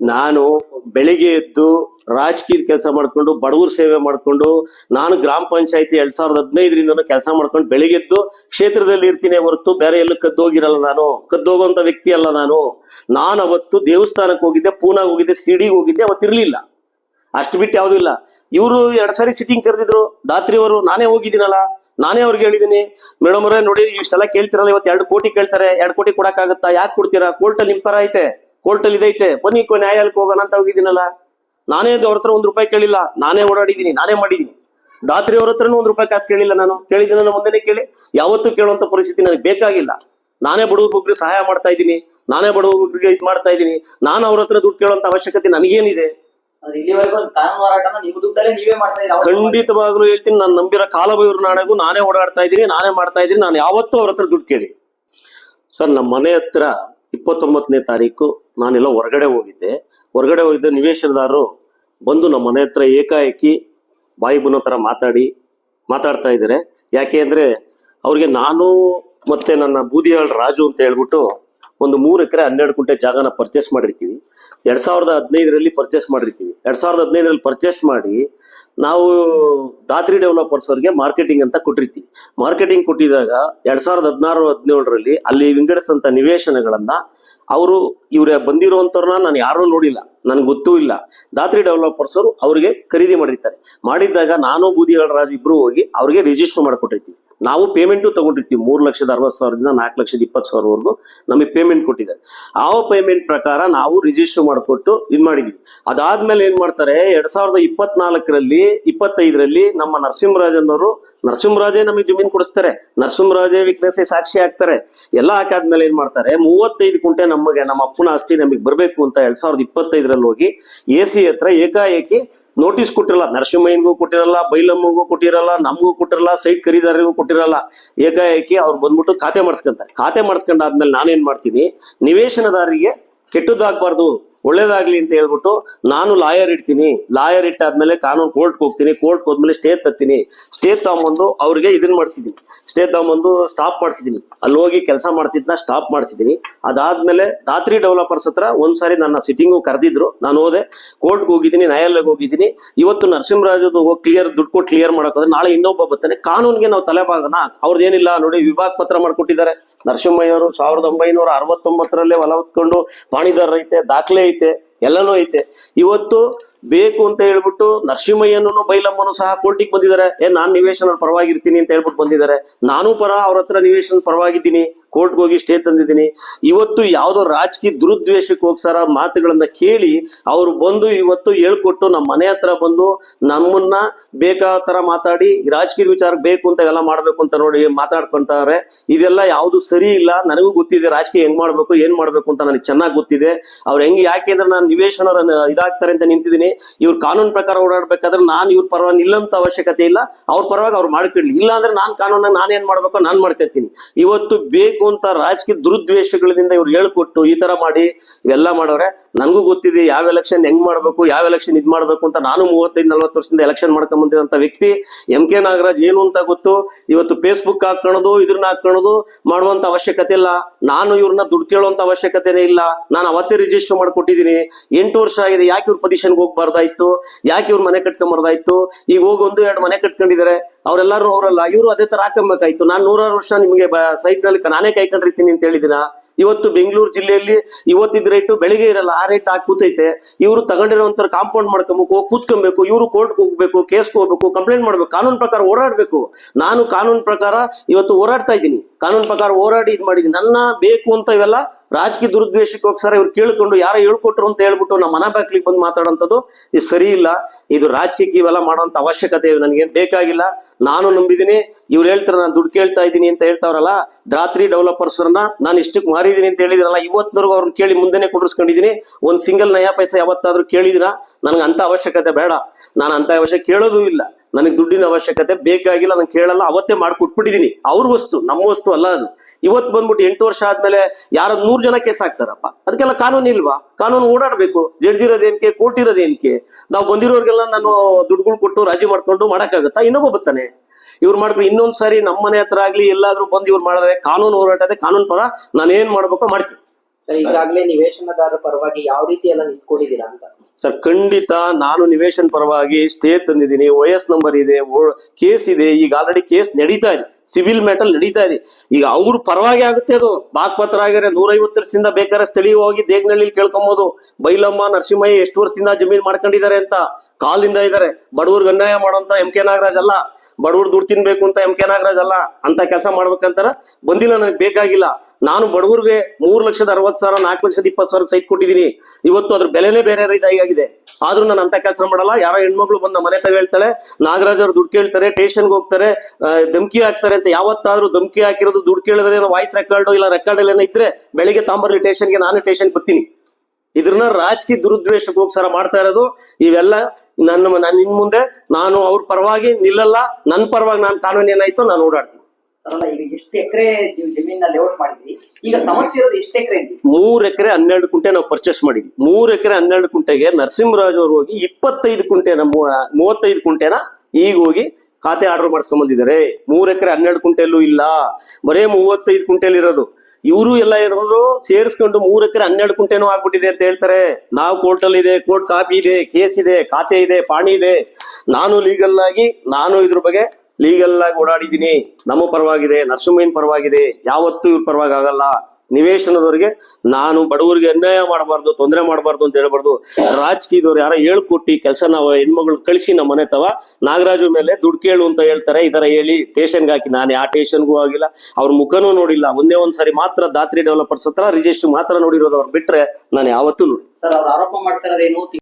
ನಾನು ಬೆಳಿಗ್ಗೆ ಎದ್ದು ರಾಜಕೀಯ ಕೆಲಸ ಮಾಡ್ಕೊಂಡು, ಬಡವರ ಸೇವೆ ಮಾಡ್ಕೊಂಡು, ನಾನು ಗ್ರಾಮ ಪಂಚಾಯತಿ ಎರಡ್ ಸಾವಿರದ ಹದಿನೈದರಿಂದ ಕೆಲಸ ಮಾಡ್ಕೊಂಡು ಬೆಳಿಗ್ಗೆ ಎದ್ದು ಕ್ಷೇತ್ರದಲ್ಲಿ ಇರ್ತೀನಿ ಹೊರತು ಬೇರೆ ಎಲ್ಲೂ ಕದ್ದೋಗಿರಲ್ಲ ನಾನು. ಕದ್ದೋಗುವಂತ ವ್ಯಕ್ತಿ ಅಲ್ಲ ನಾನು. ನಾನು ಅವತ್ತು ದೇವಸ್ಥಾನಕ್ಕೆ ಹೋಗಿದ್ದೆ, ಪೂನಾಗ್ ಹೋಗಿದ್ದೆ, ಸಿಡಿಗೆ ಹೋಗಿದ್ದೆ ಅವತ್ತಿರ್ಲಿಲ್ಲ ಅಷ್ಟು ಬಿಟ್ಟು ಯಾವುದೂ ಇಲ್ಲ. ಇವರು ಎರಡ್ ಸಾರಿ ಸಿಟ್ಟಿಂಗ್ ಕರೆದಿದ್ರು. ದಾತ್ರಿಯವರು ನಾನೇ ಹೋಗಿದ್ದೀನಲ್ಲ, ನಾನೇ ಅವ್ರಿಗೆ ಹೇಳಿದ್ದೀನಿ. ಮೇಡಮ್ ಅವರೇ, ನೋಡಿ, ಇಷ್ಟೆಲ್ಲ ಕೇಳ್ತಿರಲ್ಲ, ಇವತ್ತು ಎರಡು ಕೋಟಿ ಕೇಳ್ತಾರೆ, ಎರಡು ಕೋಟಿ ಕೊಡಕ್ಕಾಗತ್ತಾ, ಯಾಕೆ ಕೊಡ್ತೀರಾ? ಕೋರ್ಟಲ್ಲಿ ನಿಮ್ ಪರ ಐತೆ. ಕೋರ್ಟಲ್ಲಿ ಇದೈತೆ ಬನ್ನಿ ಕೊ- ನ್ಯಾಯಾಲಯಕ್ಕೆ ಹೋಗೋಣ ಅಂತ ಹೋಗಿದ್ದೀನಲ್ಲ. ನಾನೇ ಅವ್ರ ಹತ್ರ ಒಂದ್ ರೂಪಾಯಿ ಕೇಳಿಲ್ಲ. ನಾನೇ ಓಡಾಡಿದ್ದೀನಿ ನಾನೇ ಮಾಡಿದ್ದೀನಿ. ದಾತ್ರಿ ಅವ್ರ ಹತ್ರನೂ ಒಂದ್ ರೂಪಾಯಿ ಕಾಸು ಕೇಳಿಲ್ಲ ನಾನು. ಕೇಳಿದ್ದೀನಿ ನನ್ನ ಮುಂದೆನೇ ಕೇಳಿ ಯಾವತ್ತೂ ಕೇಳುವಂತ ಪರಿಸ್ಥಿತಿ ನನಗೆ ಬೇಕಾಗಿಲ್ಲ. ನಾನೇ ಬಡವ್ರಿಗೆ ಸಹಾಯ ಮಾಡ್ತಾ ಇದ್ದೀನಿ ನಾನೇ ಬಡವ್ರಿಗೆ ಇದು ಮಾಡ್ತಾ ಇದ್ದೀನಿ. ನಾನು ಅವ್ರ ಹತ್ರ ದುಡ್ಡು ಕೇಳುವಂತ ಅವಶ್ಯಕತೆ ನನಗೇನಿದೆ. ಖಂಡಿತವಾಗ್ಲೂ ಹೇಳ್ತೀನಿ ನಾನು ನಂಬಿರೋ ಕಾಲಬೈವ್ರ ನಾಡಗೂ ನಾನೇ ಓಡಾಡ್ತಾ ಇದ್ದೀನಿ ನಾನೇ ಮಾಡ್ತಾ ಇದ್ದೀನಿ. ನಾನು ಯಾವತ್ತೂ ಅವ್ರ ಹತ್ರ ದುಡ್ಡು ಕೇಳಿ. ಸರ್ ನಮ್ಮ ಮನೆ ಹತ್ರ ಇಪ್ಪತ್ತೊಂಬತ್ತನೇ ತಾರೀಕು ನಾನೆಲ್ಲ ಹೊರಗಡೆ ಹೋಗಿದ್ದೆ. ಹೊರಗಡೆ ಹೋಗಿದ್ದ ನಿವೇಶನದಾರರು ಬಂದು ನಮ್ಮ ಮನೆ ಹತ್ರ ಏಕಾಏಕಿ ಬಾಯಿ ಬನ್ನೋ ಥರ ಮಾತಾಡಿ, ಮಾತಾಡ್ತಾ ಇದ್ದಾರೆ. ಯಾಕೆ ಅಂದರೆ ಅವ್ರಿಗೆ ನಾನು ಮತ್ತು ನನ್ನ ಬೂದಿಯಾಳ್ ರಾಜು ಅಂತ ಹೇಳ್ಬಿಟ್ಟು ಒಂದು ಮೂರು ಎಕರೆ ಹನ್ನೆರಡು ಕುಂಟೆ ಜಾಗನ ಪರ್ಚೇಸ್ ಮಾಡಿರ್ತೀವಿ. ಎರಡು ಸಾವಿರದ ಹದಿನೈದರಲ್ಲಿ ಪರ್ಚೇಸ್ ಮಾಡಿರ್ತೀವಿ. ಎರಡು ಸಾವಿರದ ಹದಿನೈದರಲ್ಲಿ ಪರ್ಚೇಸ್ ಮಾಡಿ ನಾವು ದಾತ್ರಿ ಡೆವಲಪರ್ಸ್ ಅವ್ರಿಗೆ ಮಾರ್ಕೆಟಿಂಗ್ ಅಂತ ಕೊಟ್ಟಿರ್ತೀವಿ. ಮಾರ್ಕೆಟಿಂಗ್ ಕೊಟ್ಟಿದಾಗ ಎರಡ್ ಸಾವಿರದ ಹದಿನಾರು, ಹದಿನೇಳರಲ್ಲಿ ಅಲ್ಲಿ ವಿಂಗಡಿಸಂತ ನಿವೇಶನಗಳನ್ನ ಅವರು ಇವ್ರ ಬಂದಿರುವಂತವ್ರನ್ನ ನಾನು ಯಾರು ನೋಡಿಲ್ಲ. ನನ್ಗೆ ಗೊತ್ತೂ ಇಲ್ಲ. ದಾತ್ರಿ ಡೆವಲಪರ್ಸ್ ಅವರು ಅವ್ರಿಗೆ ಖರೀದಿ ಮಾಡಿರ್ತಾರೆ. ಮಾಡಿದ್ದಾಗ ನಾನು ಬೂದಿಗಳ ರಾಜು ಇಬ್ರು ಹೋಗಿ ಅವ್ರಿಗೆ ರಿಜಿಸ್ಟರ್ ಮಾಡಿಕೊಟ್ಟಿರ್ತೀವಿ. ನಾವು ಪೇಮೆಂಟು ತಗೊಂಡಿರ್ತೀವಿ. ಮೂರು ಲಕ್ಷದ ಅರವತ್ತು ಸಾವಿರದಿಂದ ನಾಲ್ಕು ಲಕ್ಷದ ಇಪ್ಪತ್ತು ಸಾವಿರವರೆಗೂ ನಮಗೆ ಪೇಮೆಂಟ್ ಕೊಟ್ಟಿದ್ದಾರೆ. ಆ ಪೇಮೆಂಟ್ ಪ್ರಕಾರ ನಾವು ರಿಜಿಸ್ಟರ್ ಮಾಡಿಕೊಟ್ಟು ಇದು ಮಾಡಿದ್ವಿ. ಅದಾದ್ಮೇಲೆ ಏನು ಮಾಡ್ತಾರೆ, ಎರಡ್ ಸಾವಿರದ ಇಪ್ಪತ್ನಾಲ್ಕರಲ್ಲಿ, ಇಪ್ಪತ್ತೈದರಲ್ಲಿ ನಮ್ಮ ನರಸಿಂಹರಾಜನವರು, ನರಸಿಂಹರಾಜೇ ನಮಗೆ ಜಮೀನು ಕೊಡಿಸ್ತಾರೆ. ನರಸಿಂಹರಾಜೇ ವಿಕ್ರಸಿ ಸಾಕ್ಷಿ ಆಗ್ತಾರೆ ಎಲ್ಲ ಹಾಕಾದ್ಮೇಲೆ ಏನು ಮಾಡ್ತಾರೆ, ಮೂವತ್ತೈದು ಕುಂಟೆ ನಮಗೆ, ನಮ್ಮ ಅಪ್ಪನ ಆಸ್ತಿ ನಮಗೆ ಬರಬೇಕು ಅಂತ ಎರಡು ಸಾವಿರದ ಇಪ್ಪತ್ತೈದರಲ್ಲಿ ಹೋಗಿ ಎ ಸಿ ಹತ್ರ ಏಕಾಏಕಿ ನೋಟಿಸ್ ಕೊಟ್ಟಿರಲ್ಲ, ನರಸಿಂಹಯ್ಯನಿಗೂ ಕೊಟ್ಟಿರಲ್ಲ, ಬೈಲಮ್ಮಗೂ ಕೊಟ್ಟಿರಲ್ಲ, ನಮಗೂ ಕೊಟ್ಟಿರಲ್ಲ, ಸೈಟ್ ಖರೀದಾರರಿಗೂ ಕೊಟ್ಟಿರಲ್ಲ, ಏಕಾಏಕಿ ಅವ್ರು ಬಂದ್ಬಿಟ್ಟು ಖಾತೆ ಮಾಡಿಸ್ಕೊಂತಾರೆ. ಖಾತೆ ಮಾಡಿಸ್ಕೊಂಡಾದ್ಮೇಲೆ ನಾನೇನ್ ಮಾಡ್ತೀನಿ? ನಿವೇಶನದಾರರಿಗೆ ಕೆಟ್ಟದ್ದಾಗಬಾರ್ದು ಒಳ್ಳೇದಾಗ್ಲಿ ಅಂತ ಹೇಳ್ಬಿಟ್ಟು ನಾನು ಲಾಯರ್ ಇಡ್ತೀನಿ. ಲಾಯರ್ ಇಟ್ಟಾದ್ಮೇಲೆ ಕಾನೂನು ಕೋರ್ಟ್ಗೆ ಹೋಗ್ತೀನಿ. ಕೋರ್ಟ್ ಹೋದ್ಮೇಲೆ ಸ್ಟೇ ತತ್ತೀನಿ ಸ್ಟೇ ತಗೊಂಬಂದು ಅವ್ರಿಗೆ ಇದನ್ನ ಮಾಡಿಸಿದೀನಿ ಸ್ಟೇ ತಗೊಂಬಂದು ಸ್ಟಾಪ್ ಮಾಡಿಸಿದೀನಿ ಅಲ್ಲಿ ಹೋಗಿ ಕೆಲಸ ಮಾಡ್ತಿದ್ನ ಸ್ಟಾಪ್ ಮಾಡಿಸಿದೀನಿ ಅದಾದ್ಮೇಲೆ ದಾತ್ರಿ ಡೆವಲಪರ್ಸ್ ಹತ್ರ ಒಂದ್ಸಾರಿ ನನ್ನ ಸಿಟ್ಟಿಂಗು ಕರೆದಿದ್ರು. ನಾನು ಹೋದೆ. ಕೋರ್ಟ್ಗೆ ಹೋಗಿದ್ದೀನಿ, ನ್ಯಾಯಾಲಯಕ್ಕೆ ಹೋಗಿದ್ದೀನಿ. ಇವತ್ತು ನರಸಿಂಹರಾಜದು ಹೋಗಿ ಕ್ಲಿಯರ್ ದುಡ್ಡು ಕೊಟ್ಟು ಕ್ಲಿಯರ್ ಮಾಡೋಕೋದ್ರೆ ನಾಳೆ ಇನ್ನೊಬ್ಬ ಬರ್ತಾನೆ. ಕಾನೂನಿಗೆ ನಾವು ತಲೆಬಾಗನ ಅವ್ರದ್ದೇನಿಲ್ಲ ನೋಡಿ ವಿಭಾಗ ಪತ್ರ ಮಾಡ್ಕೊಟ್ಟಿದ್ದಾರೆ. ನರಸಿಂಹಯ್ಯವರು ಸಾವಿರದ ಒಂಬೈನೂರ ಅರವತ್ತೊಂಬತ್ತರಲ್ಲೇ ಹೊಲ ಹೊತ್ಕೊಂಡು ಪಾಣಿದಾರ ದಾಖಲೆ ಎಲ್ಲನೂ ಐತೆ. ಇವತ್ತು ಬೇಕು ಅಂತ ಹೇಳ್ಬಿಟ್ಟು ನರಸಿಂಹಯ್ಯನೂ ಬೈಲಮ್ಮನು ಸಹ ಕೋರ್ಟಿಗೆ ಬಂದಿದ್ದಾರೆ. ಏ, ನಾನು ನಿವೇಶನ ಪರವಾಗಿರ್ತೀನಿ ಅಂತ ಹೇಳ್ಬಿಟ್ಟು ಬಂದಿದ್ದಾರೆ. ನಾನು ಪರ ಅವ್ರ ಹತ್ರ ನಿವೇಶನ ಪರವಾಗಿದ್ದೀನಿ. ಕೋರ್ಟ್ಗೆ ಹೋಗಿ ಸ್ಟೇ ತಂದಿದ್ದೀನಿ. ಇವತ್ತು ಯಾವುದೋ ರಾಜಕೀಯ ದುರುದ್ವೇಷಕ್ಕೆ ಹೋಗ್ಸಾರ ಮಾತುಗಳನ್ನ ಕೇಳಿ ಅವ್ರು ಬಂದು ಇವತ್ತು ಹೇಳ್ಕೊಟ್ಟು ನಮ್ಮ ಮನೆ ಹತ್ರ ಬಂದು ನಮ್ಮನ್ನ ಬೇಕಾ ತರ ಮಾತಾಡಿ, ರಾಜಕೀಯ ವಿಚಾರ ಬೇಕು ಅಂತ ಎಲ್ಲ ಮಾಡ್ಬೇಕು ಅಂತ ನೋಡಿ ಮಾತಾಡ್ಕೊಂತಾರೆ. ಇದೆಲ್ಲ ಯಾವುದು ಸರಿ ಇಲ್ಲ. ನನಗೂ ಗೊತ್ತಿದೆ ರಾಜಕೀಯ ಹೆಂಗ್ ಮಾಡ್ಬೇಕು, ಏನ್ ಮಾಡ್ಬೇಕು ಅಂತ ನನಗೆ ಚೆನ್ನಾಗಿ ಗೊತ್ತಿದೆ. ಅವ್ರು ಹೆಂಗ್ ಯಾಕೆ ಅಂದ್ರೆ ನಾನು ನಿವೇಶನ ಇದಾಗ್ತಾರೆ ಅಂತ ನಿಂತಿದ್ದೀನಿ. ಇವ್ರ ಕಾನೂನು ಪ್ರಕಾರ ಓಡಾಡ್ಬೇಕಾದ್ರೆ ನಾನು ಇವ್ರ ಪರವಾಗಿ ನಿಲ್ಲಂತ ಅವಶ್ಯಕತೆ ಇಲ್ಲ. ಅವ್ರ ಪರವಾಗಿ ಅವ್ರು ಮಾಡ್ಕೊಳ್ಳಿ. ಇಲ್ಲ ಅಂದ್ರೆ ನಾನು ಕಾನೂನ ನಾನು ಏನ್ ಮಾಡ್ಬೇಕು? ನಾನು ಮಾಡ್ಕೊತೀನಿ. ಇವತ್ತು ಬೇಕು ಅಂತ ರಾಜಕೀಯ ದುರುದ್ವೇಷಗಳಿಂದ ಇವ್ರು ಹೇಳ್ಕೊಟ್ಟು ಈ ತರ ಮಾಡಿ ಇವೆಲ್ಲ ಮಾಡೋರೆ ನನಗೂ ಗೊತ್ತಿದೆ ಯಾವ ಎಲೆಕ್ಷನ್ ಹೆಂಗ್ ಮಾಡ್ಬೇಕು, ಯಾವ ಎಲೆಕ್ಷನ್ ಇದ್ ಮಾಡ್ಬೇಕು ಅಂತ ನಾನು ಮೂವತ್ತೈದು, ನಲ್ವತ್ತು ವರ್ಷದಿಂದ ಎಲೆಕ್ಷನ್ ಮಾಡ್ಕೊಂಡ್ ವ್ಯಕ್ತಿ, ಎಂ ಕೆ ನಾಗರಾಜ್ ಏನು ಅಂತ ಗೊತ್ತು? ಇವತ್ತು ಫೇಸ್ಬುಕ್ ಹಾಕೊಳ್ಳೋದು ಇದ್ರನ್ನ ಹಾಕೊಳ್ಳೋದು ಮಾಡುವಂತ ಅವಶ್ಯಕತೆ ಇಲ್ಲ. ನಾನು ಇವ್ರನ್ನ ದುಡ್ಡು ಕೇಳುವಂತ ಅವಶ್ಯಕತೆನೇ ಇಲ್ಲ. ನಾನು ಅವತ್ತೇ ರಿಜಿಸ್ಟರ್ ಮಾಡ್ಕೊಟ್ಟಿದ್ದೀನಿ. ಎಂಟು ವರ್ಷ ಆಗಿದೆ. ಯಾಕೆ ಇವ್ರ ಪೊಸಿಷನ್ಗೆ ಹೋಗ್ಬಾರ್ದಾಯ್ತು ಯಾಕೆ ಇವ್ರ ಮನೆ ಕಟ್ಕೊಂಬಾರ್ದಾಯ್ತು ಈಗ ಹೋಗಿ ಒಂದು ಎರಡು ಮನೆ ಕಟ್ಕೊಂಡಿದ್ದಾರೆ ಅವರೆಲ್ಲರೂ ಅವರಲ್ಲ, ಇವರು ಅದೇ ತರ ಹಾಕಬೇಕಾಯ್ತು. ನಾನು ನೂರಾರು ವರ್ಷ ನಿಮಗೆ ಸೈಟ್ನಲ್ಲಿ ನಾನೇ ಕೈಕೊಂಡಿರ್ತೀನಿ ಅಂತ ಹೇಳಿದಿನ? ಇವತ್ತು ಬೆಂಗಳೂರು ಜಿಲ್ಲೆಯಲ್ಲಿ ಇವತ್ತಿದ್ ರೇಟು ಬೆಳಿಗ್ಗೆ ಇರಲ್ಲ, ಆ ರೇಟ್ ಹಾಕಿ ಕೂತೈತೆ. ಇವರು ತಗೊಂಡಿರೋಂತ ಕಾಂಪೌಂಡ್ ಮಾಡ್ಕೊಬೇಕು ಕೂತ್ಕೊಬೇಕು, ಇವರು ಕೋರ್ಟ್ಗೆ ಹೋಗ್ಬೇಕು ಕೇಸ್ಗೆ ಹೋಗ್ಬೇಕು ಕಂಪ್ಲೇಂಟ್ ಮಾಡ್ಬೇಕು, ಕಾನೂನು ಪ್ರಕಾರ ಓಡಾಡ್ಬೇಕು ನಾನು ಕಾನೂನು ಪ್ರಕಾರ ಇವತ್ತು ಹೋರಾಡ್ತಾ ಇದ್ದೀನಿ. ಕಾನೂನು ಪ್ರಕಾರ ಹೋರಾಡಿ ಇದು ಮಾಡಿದ್ವಿ. ನನ್ನ ಬೇಕು ಅಂತ ಇವೆಲ್ಲ ರಾಜಕೀಯ ದುರುದ್ವೇಷಕ್ಕೆ ಸರ್ ಇವ್ರು ಕೇಳ್ಕೊಂಡು ಯಾರೋ ಹೇಳ್ಕೊಟ್ರು ಅಂತ ಹೇಳ್ಬಿಟ್ಟು ನಮ್ಮ ಮನ ಬಂದು ಮಾತಾಡೋಂಥದ್ದು ಇದು ಸರಿ ಇಲ್ಲ. ಇದು ರಾಜಕೀಯಕ್ಕೆ ಇವೆಲ್ಲ ಮಾಡೋಂಥ ಅವಶ್ಯಕತೆ ನನಗೆ ಬೇಕಾಗಿಲ್ಲ. ನಾನು ನಂಬಿದ್ದೀನಿ. ಇವ್ರು ಹೇಳ್ತಾರೆ ನಾನು ದುಡ್ಡು ಕೇಳ್ತಾ ಇದ್ದೀನಿ ಅಂತ ಹೇಳ್ತಾವ್ರಲ್ಲ ದ್ರಾತ್ರಿ ಡೆವಲಪರ್ಸ್ರನ್ನ ನಾನು ಇಷ್ಟಕ್ಕೆ ಮಾರಿದ್ದೀನಿ ಅಂತ ಹೇಳಿದ್ರಲ್ಲ ಇವತ್ತಿನವರೆಗೂ ಅವ್ರನ್ನ ಕೇಳಿ ಮುಂದೆನೆ ಕುಡಿಸ್ಕೊಂಡಿದ್ದೀನಿ ಒಂದು ಸಿಂಗಲ್ ನಯಾ ಪೈಸೆ ಯಾವತ್ತಾದ್ರೂ ಕೇಳಿದಿನ ನನಗೆ ಅಂತ ಅವಶ್ಯಕತೆ ಬೇಡ. ನಾನು ಅಂತ ಅವಶ್ಯಕ ಕೇಳೋದೂ ಇಲ್ಲ. ನನಗೆ ದುಡ್ಡಿನ ಅವಶ್ಯಕತೆ, ಬೇಕಾಗಿಲ್ಲ ನಾನು ಕೇಳಲ್ಲ, ಅವತ್ತೇ ಮಾಡ್ಕೊಟ್ಬಿಟ್ಟಿದೀನಿ. ಅವ್ರ ವಸ್ತು, ನಮ್ಮ ವಸ್ತು ಅಲ್ಲ ಅದು. ಇವತ್ತು ಬಂದ್ಬಿಟ್ಟು ಎಂಟು ವರ್ಷ ಆದ್ಮೇಲೆ ಯಾರೋ ನೂರು ಜನ ಕೇಸ್ ಹಾಕ್ತಾರಪ್ಪ. ಅದಕ್ಕೆಲ್ಲ ಕಾನೂನು ಇಲ್ವಾ? ಕಾನೂನು ಓಡಾಡ್ಬೇಕು. ಜಡ್ದಿರೋದೇನ್ಕೆ ಕೋರ್ಟ್ ಇರೋದೇನ್ಕೆ ನಾವು ಬಂದಿರೋರ್ಗೆಲ್ಲ ನಾನು ದುಡ್ಡುಗಳು ಕೊಟ್ಟು ರಾಜಿ ಮಾಡ್ಕೊಂಡು ಮಾಡೋಕ್ಕಾಗುತ್ತಾ? ಇನ್ನೊಬ್ಬ ಬರ್ತಾನೆ. ಇವ್ರು ಮಾಡ್ಕೊಂಡು ಇನ್ನೊಂದ್ ಸಾರಿ ನಮ್ಮ ಮನೆ ಹತ್ರ ಆಗ್ಲಿ, ಎಲ್ಲಾದ್ರೂ ಬಂದು ಇವ್ರು ಮಾಡಿದ್ರೆ ಕಾನೂನು ಹೋರಾಟ ಇದೆ ಕಾನೂನು ಪರ ನಾನು ಏನ್ ಮಾಡ್ಬೇಕೋ ಮಾಡ್ತೀನಿ. ಸರಿ, ಈಗಾಗಲೇ ನಿವೇಶನದಾರರ ಪರವಾಗಿ ಯಾವ ರೀತಿ ಎಲ್ಲ ನಿಂತ್ಕೊಂಡಿದ್ದೀರಾ ಅಂತ. ಸರ್, ಖಂಡಿತ ನಾನು ನಿವೇಶನ್ ಪರವಾಗಿ ಸ್ಟೇ ತಂದಿದ್ದೀನಿ ವಯಸ್ ನಂಬರ್ ಇದೆ ಕೇಸ್ ಇದೆ, ಈಗ ಆಲ್ರೆಡಿ ಕೇಸ್ ನಡೀತಾ ಇದೆ, ಸಿವಿಲ್ ಮ್ಯಾಟರ್ ನಡೀತಾ ಇದೆ. ಈಗ ಅವ್ರ ಪರವಾಗಿ ಆಗುತ್ತೆ ಅದು. ಬಾಕ್ಪತ್ರ ನೂರ ನೂರೈವತ್ತು ವರ್ಷದಿಂದ ಬೇಕಾದ್ರೆ ಸ್ಥಳೀಯವಾಗಿ ದೇಗ್ನಳ್ಳಿ ಕೇಳ್ಕೊಬೋದು. ಬೈಲಮ್ಮ, ನರಸಿಂಹಯ್ಯ ಎಷ್ಟು ವರ್ಷದಿಂದ ಜಮೀನು ಮಾಡ್ಕೊಂಡಿದ್ದಾರೆ ಅಂತ. ಕಾಲಿಂದ ಇದ್ದಾರೆ. ಬಡವ್ರಿಗೆ ಅನ್ಯಾಯ ಮಾಡುವಂತ ಎಂ ಕೆ ನಾಗರಾಜ್ ಅಲ್ಲ. ಬಡವ್ರು ದುಡ್ಡು ತಿನ್ಬೇಕು ಅಂತ ಎಂ ಕೆ ನಾಗರಾಜ್ ಅಲ್ಲ, ಅಂತ ಕೆಲಸ ಮಾಡ್ಬೇಕಂತಾರ, ಬಂದಿಲ್ಲ ನನಗೆ ಬೇಕಾಗಿಲ್ಲ. ನಾನು ಬಡವರಿಗೆ ಮೂರು ಲಕ್ಷದ ಅರವತ್ತು ಸಾವಿರ, ನಾಲ್ಕು ಲಕ್ಷದ ಇಪ್ಪತ್ತು ಸಾವಿರ ಸೈಟ್ ಕೊಟ್ಟಿದ್ದೀನಿ ಇವತ್ತು ಅದ್ರ ಬೆಲೆನೇ ಬೇರೆ ರೇಟ್ ಆಗಿದೆ. ಆದ್ರೂ ನಾನು ಅಂತ ಕೆಲಸ ಮಾಡಲ್ಲ, ಯಾರೋ ಹೆಣ್ಮಗಳು ಬಂದ ಮನೆ ತಗ ಹೇಳ್ತಾಳೆ ನಾಗರಾಜ್ ಅವ್ರು ದುಡ್ಡು ಕೇಳ್ತಾರೆ ಸ್ಟೇಷನ್ಗೆ ಹೋಗ್ತಾರೆ ಧಮಕಿ ಹಾಕ್ತಾರೆ ಅಂತ ಯಾವತ್ತಾದ್ರೂ ಧಮಕಿ ಹಾಕಿರೋದು ದುಡ್ಡು ಕೇಳಿದ್ರೆ ವಾಯ್ಸ್ ರೆಕಾರ್ಡ್ ಇಲ್ಲ ರೆಕಾರ್ಡ್ ಏನೋ ಇದ್ರೆ, ಬೆಳಿಗ್ಗೆ ತಾಂಬರ್ಲಿ ಟೇಷನ್ಗೆ ನಾನು ಟೇಷನ್ಗೆ ಬರ್ತೀನಿ. ಇದ್ರನ್ನ ರಾಜಕೀಯ ಸರ ಮಾಡ್ತಾ ಇರೋದು. ಇವೆಲ್ಲ ನನ್ನ ನನ್ನ ಇನ್ ಮುಂದೆ ನಾನು ಅವ್ರ ಪರವಾಗಿ ನಿಲ್ಲಲ್ಲ. ನನ್ನ ಪರವಾಗಿ ನಾನು ಕಾನೂನು ಏನಾಯ್ತೋ ನಾನು ಓಡಾಡ್ತೀನಿ. ಈಗ ಎಷ್ಟು ಎಕರೆ ನೀವು ಜಮೀನ ಲೇಔಟ್ ಮಾಡಿದ್ರಿ. ಈಗ ಸಮಸ್ಯೆ ಇರೋದು ಎಷ್ಟು ಎಕರೆ ಇಲ್ಲಿ. ಮೂರ್ ಎಕರೆ ಹನ್ನೆರಡು ಕುಂಟೆ ನಾವು ಪರ್ಚೇಸ್ ಮಾಡಿದ್ವಿ. ಮೂರ್ ಎಕರೆ ಹನ್ನೆರಡು ಕುಂಟೆಗೆ ನರಸಿಂಹರಾಜ್ ಅವರು ಹೋಗಿ ಇಪ್ಪತ್ತೈದು ಕುಂಟೆನ ಮೂವತ್ತೈದು ಕುಂಟೆನ ಈಗ ಹೋಗಿ ಖಾತೆ ಆರ್ಡರ್ ಮಾಡಿಸ್ಕೊಂಡ್ ಬಂದಿದ್ದಾರೆ. ಮೂರ್ ಎಕರೆ ಹನ್ನೆರಡು ಕುಂಟೆಲ್ಲೂ ಇಲ್ಲ. ಬರೇ ಮೂವತ್ತೈದು ಕುಂಟೆಲ್ ಇರೋದು ಇವರು ಎಲ್ಲ ಏನಾದ್ರು ಸೇರಿಸ್ಕೊಂಡು ಮೂರ್ ಎಕರೆ ಹನ್ನೆರಡು ಕುಂಟೆನೂ ಆಗ್ಬಿಟ್ಟಿದೆ ಅಂತ ಹೇಳ್ತಾರೆ. ನಾವು ಕೋರ್ಟ್ ಅಲ್ಲಿ ಇದೆ ಕೋರ್ಟ್ ಕಾಪಿ ಇದೆ ಕೇಸ್ ಇದೆ, ಖಾತೆ ಇದೆ, ಪಾಣಿ ಇದೆ. ನಾನು ಲೀಗಲ್ ಆಗಿ, ನಾನು ಇದ್ರ ಬಗ್ಗೆ ಲೀಗಲ್ ಆಗಿ ಓಡಾಡಿದೀನಿ ನಮ್ಮ ಪರವಾಗಿದೆ, ನರಸಿಂಹಯ್ಯನ ಪರವಾಗಿದೆ. ಯಾವತ್ತೂ ಇವ್ರ ಪರವಾಗಿ ಆಗಲ್ಲ. ನಿವೇಶನದವರಿಗೆ ನಾನು ಬಡವರಿಗೆ ಅನ್ಯಾಯ ಮಾಡಬಾರ್ದು, ತೊಂದರೆ ಮಾಡಬಾರ್ದು ಅಂತ ಹೇಳ್ಬಾರ್ದು. ರಾಜಕೀಯದವ್ರು ಯಾರ ಹೇಳ್ಕೊಟ್ಟಿ ಕೆಲಸ ನಾವು ಹೆಣ್ಮಗಳು ಕಳಿಸಿ ನಮ್ಮ ಮನೆ ತವ. ನಾಗರಾಜು ಮೇಲೆ ದುಡ್ಡು ಕೇಳು ಅಂತ ಹೇಳ್ತಾರೆ. ಈ ತರ ಹೇಳಿ ಟೇಷನ್ಗೆ ಹಾಕಿ. ನಾನು ಯಾವ ಟೇಷನ್ಗೂ ಆಗಿಲ್ಲ. ಅವ್ರ ಮುಖನೂ ನೋಡಿಲ್ಲ. ಒಂದೇ ಒಂದ್ ಸಾರಿ ಮಾತ್ರ ದಾತ್ರಿ ಡೆವಲಪರ್ಸ್ ಹತ್ರ, ರಿಜೇಶ್ ಮಾತ್ರ ನೋಡಿರೋದು ಅವ್ರು ಬಿಟ್ರೆ ನಾನು ಯಾವತ್ತೂ ನೋಡಿ ಸರ್, ಅವ್ರು ಆರೋಪ ಮಾಡ್ತಾ ಇರೋದೇನು